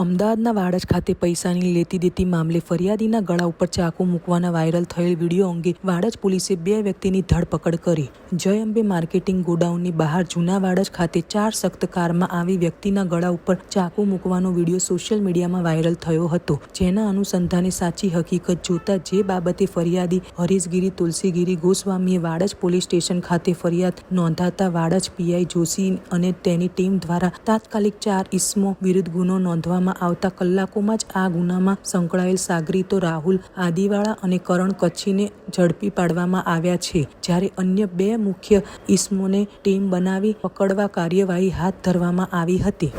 અમદાવાદના વાડજ ખાતે પૈસાની લેતી દેતી મામલે ફરિયાદીના ગળા ઉપર ચાકુ મૂકવાના વાયરલ થયેલ વીડિયો અંગે વાડજ પોલીસે બે વ્યક્તિની ધરપકડ કરી. જય અંબે માર્કેટિંગ ગોડાઉનની બહાર જૂના વાડજ ખાતે ચાર સખ્ત કારમાં આવી વ્યક્તિના ગળા ઉપર ચાકુ મૂકવાનો વીડિયો સોશિયલ મીડિયામાં વાયરલ થયો હતો. જેના અનુસંધાને સાચી હકીકત જોતા જે બાબતે ફરિયાદી હરીશગીરી, તુલસીગીરી ગોસ્વામીએ વાડજ પોલીસ સ્ટેશન ખાતે ફરિયાદ નોંધાતા વાડજ પીઆઈ જોશી અને તેની ટીમ દ્વારા તાત્કાલિક ચાર ઇસમો વિરુદ્ધ ગુનો નોંધવામાં આવતા કલાકોમાં જ આ ગુનામાં સંકળાયેલ સાગરીતો રાહુલ, આદિવાળા અને કરણ કચ્છીને ઝડપી પાડવામાં આવ્યા છે, જ્યારે અન્ય બે મુખ્ય ઇસમોને ટીમ બનાવી, પકડવા કાર્યવાહી હાથ ધરવામાં આવી હતી.